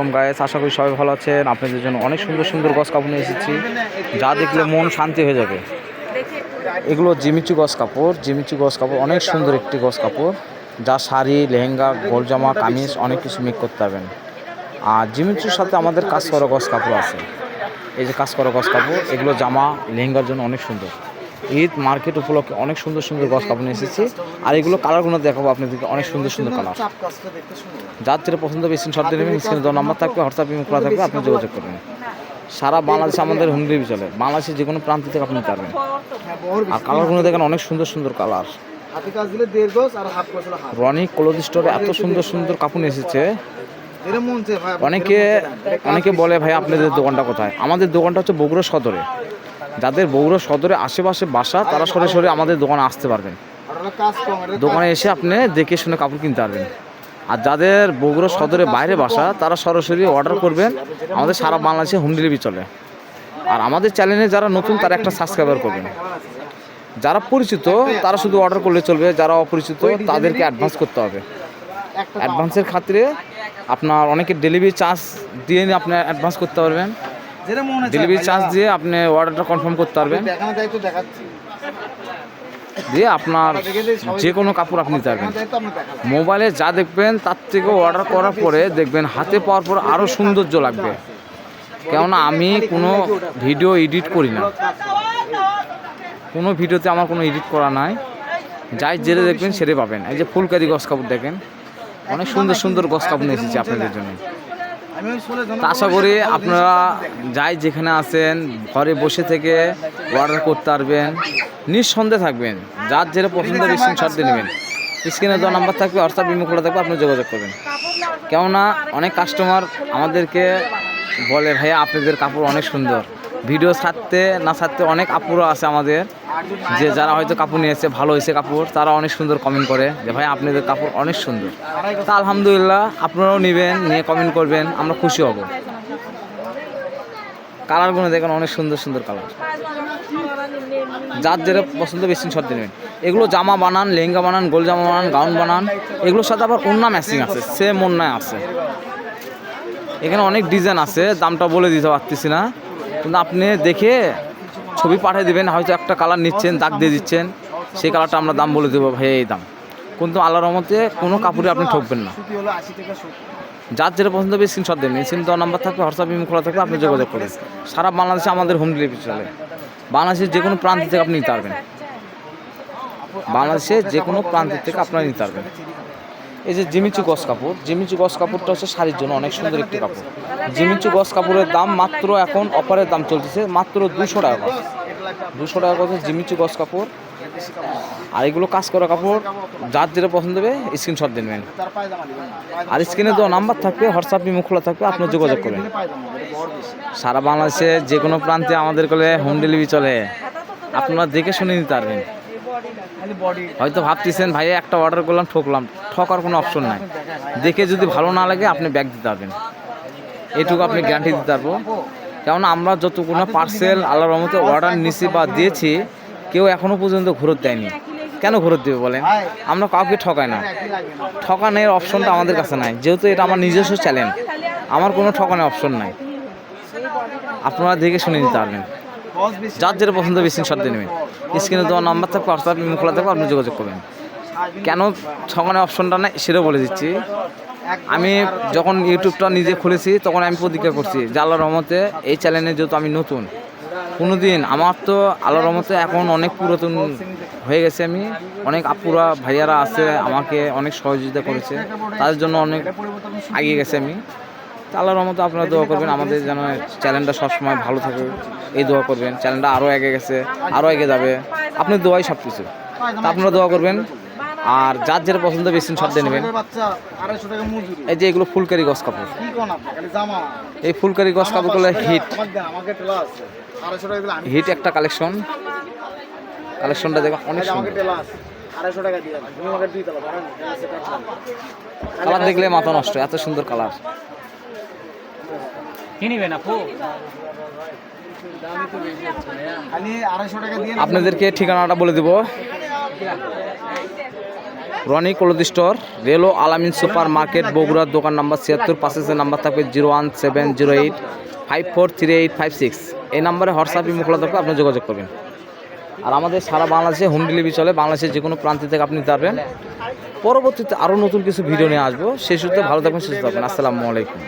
আলাইকুম গায়েস আশা করি সবাই ভালো আছেন। আপনাদের জন্য অনেক সুন্দর সুন্দর গছ কাপড় নিয়ে এসেছি। যা দেখলে মন শান্তি হয়ে যাবে। এগুলো জিমিচু গছ কাপড়, জিমিচু গছ কাপড়, অনেক সুন্দর একটি গছ কাপড়। যা শাড়ি, লেহেঙ্গা গোল জামা কামিজ, অনেক কিছু মেক করতে পারবেন। আর জিমিচুর সাথে আমাদের কাজ করা গছ কাপড় আছে। এই যে কাজ করা গছ কাপড়, এগুলো জামা, লেহেঙ্গার জন্য অনেক সুন্দর। ঈদ মার্কেট উপলক্ষে অনেক সুন্দর সুন্দর গছ কাপড় এসেছি। আর এগুলো কালারগুলো দেখাবো আপনাদেরকে, অনেক সুন্দর সুন্দর কালার যার যেটা পছন্দ বেশি শর্ট নেবেন স্ক্রিনে দেওয়া নাম্বার থাকবে হোয়াটসঅ্যাপ ইমেল খোলা থাকবে, আপনি যোগাযোগ করবেন। সারা বাংলাদেশে আমাদের হোম ডেলিভারি চলে। বাংলাদেশের যে কোনো প্রান্ত থেকে আপনি পারবেন। আর কালারগুলো দেখেন, অনেক সুন্দর সুন্দর কালার রনি ক্লোথ স্টোরে এত সুন্দর সুন্দর কাপড় এসেছে। অনেকে অনেকে বলে, ভাই, আপনাদের দোকানটা কোথায়? আমাদের দোকানটা হচ্ছে বগুড়া সদরে। যাদের বগুড়া সদরে আশেপাশে বাসা, তারা সরাসরি আমাদের দোকানে আসতে পারবেন। দোকানে এসে আপনি দেখে শুনে কাপড় কিনতে পারবেন। আর যাদের বগুড়া সদরে বাইরে বাসা, তারা সরাসরি অর্ডার করবেন। আমাদের সারা বাংলাদেশে হোম ডেলিভারি চলে। আর আমাদের চ্যানেলে যারা নতুন, তারা একটা সাবস্ক্রাইবার করবেন। যারা পরিচিত, তারা শুধু অর্ডার করলে চলবে। যারা অপরিচিত, তাদেরকে অ্যাডভান্স করতে হবে। অ্যাডভান্সের খাতিরে আপনার অনেকে ডেলিভারি চার্জ দিয়ে আপনি অ্যাডভান্স করতে পারবেন। ডেলিভারি চার্জ দিয়ে আপনি অর্ডারটা কনফার্ম করতে পারবেন। দেখানো দায়িত্ব দেখাচ্ছি। দিয়ে আপনার যে কোনো কাপড় আপনি নিতে পারবেন। মোবাইলে যা দেখবেন তার থেকে অর্ডার করার পরে দেখবেন হাতে পাওয়ার পর আরও সৌন্দর্য লাগবে। কেননা আমি কোনো ভিডিও এডিট করি না। কোনো ভিডিওতে আমার কোনো এডিট করা নাই। যাই যেটা দেখবেন সেটাই পাবেন। এই যে ফুলকারি গস কাপড় দেখেন অনেক সুন্দর সুন্দর গস কাপড় নিয়ে এসেছি আপনাদের জন্য। আশা করি আপনারা যাই যেখানে আছেন, ঘরে বসে থেকে অর্ডার করতে পারবেন। নিঃসন্দেহে থাকবেন। যার যেটা পছন্দ বেশি সাথে নেবেন। স্ক্রিনে দেওয়া নাম্বার থাকবে হোয়াটসঅ্যাপ বিমো খোলা থাকবে, আপনি যোগাযোগ করবেন। কেননা অনেক কাস্টমার আমাদেরকে বলে, ভাইয়া, আপনাদের কাপড় অনেক সুন্দর। ভিডিও ছাড়তে না ছাড়তে অনেক আপুরও আছে আমাদের, যে যারা হয়তো কাপড় নিয়েছে ভালো হয়েছে কাপড়, তারা অনেক সুন্দর কমেন্ট করে যে, ভাই, আপনাদের কাপড় অনেক সুন্দর। তা আলহামদুলিল্লাহ, আপনারাও নেবেন, নিয়ে কমেন্ট করবেন, আমরা খুশি হব। কালারগুলো দেখেন, অনেক সুন্দর সুন্দর কালার। যার যেটা পছন্দ, বেশি শর্ট নেবেন। এগুলো জামা বানান, লেহেঙ্গা বানান, গোল জামা বানান গাউন বানান, এগুলোর সাথে আবার অন্য ম্যাচিং আছে সেম অন্যায় আছে। এখানে অনেক ডিজাইন আছে, দামটা বলে দিতে পারতেছি না। কিন্তু আপনি দেখে ছবি পাঠিয়ে দেবেন, হয়তো একটা কালার নিচ্ছেন, দাগ দিয়ে দিচ্ছেন, সেই কালারটা আমরা দাম বলে দেবো, ভাই, এই দাম। কিন্তু আল্লাহর রহমতে কোনো কাপড়ে আপনি ঠকবেন না। যার যেটা পছন্দ হবে স্ক্রিনশট দেবেন। স্ক্রিন দেওয়ার নাম্বার থাকবে হোয়াটসঅ্যাপ ইমেল খোলা থাকবে, আপনি যোগাযোগ করবেন সারা বাংলাদেশে আমাদের হোম ডেলিভারি চলে। বাংলাদেশের যে কোনো প্রান্ত থেকে আপনি নিতে পারবেন। বাংলাদেশে যে কোনো প্রান্ত থেকে আপনারা নিতে পারবেন। এই যে জিমিচু গস কাপড়, জিমিচু গস কাপড়টা হচ্ছে শাড়ির জন্য অনেক সুন্দর একটি কাপড়। জিমিচু গস কাপড়ের দাম মাত্র এখন অফারের দাম চলতেছে, মাত্র দুশো টাকা করে দুশো টাকা করে জিমিচু গস কাপড়। আর এগুলো কাজ করা কাপড়, যার যেটা পছন্দ হবে স্ক্রিনশট দেবেন আর স্ক্রিনে তো নাম্বার থাকবে, হোয়াটসঅ্যাপ, ইমো খোলা থাকবে, আপনি যোগাযোগ করবেন। সারা বাংলাদেশে যে কোনো প্রান্তে আমাদের কলে হোম ডেলিভারি চলে। আপনারা দেখে শুনে নিতে পারবেন। হয়তো ভাবতেছেন ভাইয়া একটা অর্ডার করলাম ঠকলাম। ঠকার কোনো অপশন নাই। দেখে যদি ভালো না লাগে আপনি ব্যাগ দিতে পারবেন। এটুকু আপনি গ্যারান্টি দিতে পারব। কেননা আমরা যতগুলো পার্সেল আল্লাহর রহমতে অর্ডার নিছি বা দিয়েছি কেউ এখনও পর্যন্ত ঘুরত দেয়নি। কেন ঘুরত দেবে বলেন? আমরা কাউকে ঠকাই না। ঠকানোর অপশনটা আমাদের কাছে নাই। যেহেতু এটা আমার নিজস্ব চ্যালেঞ্জ আমার কোনো ঠকানোর অপশন নাই। আপনারা দেখে শুনে নিতে পারবেন। যার যেটা পছন্দ বেশি শর্ট দিয়ে নেবেন। স্ক্রিনে দেওয়ার নাম্বার থাকবে হোয়াটসঅ্যাপ ইমেল খোলা থাকবে, আপনি যোগাযোগ করবেন। কেন ঠকানোর অপশনটা নাই সেটাও বলে দিচ্ছি। আমি যখন ইউটিউবটা নিজে খুলেছি, তখন আমি প্রতিজ্ঞা করছি যে আল্লাহর রহমতে এই চ্যানেলে যেহেতু আমি নতুন কোনো দিন আমার তো আল্লাহর রহমতে এখন অনেক পুরাতন হয়ে গেছে আমি, অনেক আপুরা, ভাইয়ারা আছে, আমাকে অনেক সহযোগিতা করেছে, তাদের জন্য অনেক এগিয়ে গেছে আমি। তা আল্লাহর রহমতে আপনারা দোয়া করবেন। আমাদের যেন চ্যানেলটা সবসময় ভালো থাকে, এই দোয়া করবেন। চ্যানেলটা আরও এগিয়ে গেছে আরও এগে যাবে। আপনি দোয়াই সব কিছু আপনারা দোয়া করবেন। আর যার যেটা পছন্দ বেশি সব দিয়ে নেবেন। এই যে এগুলো ফুলকারি গছ কাপড়। এই ফুলকারি গস কাপড়গুলো হিট। হিট একটা কালেকশন। কালেকশনটা দেখো, অনেক সুন্দর। কালার দেখলে মাথা নষ্ট, এত সুন্দর কালার। কি নিবেন। আপু আপনাদেরকে ঠিকানাটা বলে দিব। রনি ক্লোথ স্টোর রেলো আলামিন সুপার মার্কেট বগুড়ার দোকান নাম্বার ছিয়াত্তর পাঁচের নাম্বার থাকবে zero one seven zero eight five four three eight five six. এই নাম্বারে হোয়াটসঅ্যাপ ইমো খোলা থাকবে আপনি যোগাযোগ করবেন। আর আমাদের সারা বাংলাদেশে হোম ডেলিভারি চলে বাংলাদেশের যে কোনো প্রান্ত থেকে আপনি পারবেন পরবর্তীতে আরও নতুন কিছু ভিডিও নিয়ে আসব। সেই সূত্রে ভালো থাকবেন সুস্থ থাকবেন। আসসালামু আলাইকুম।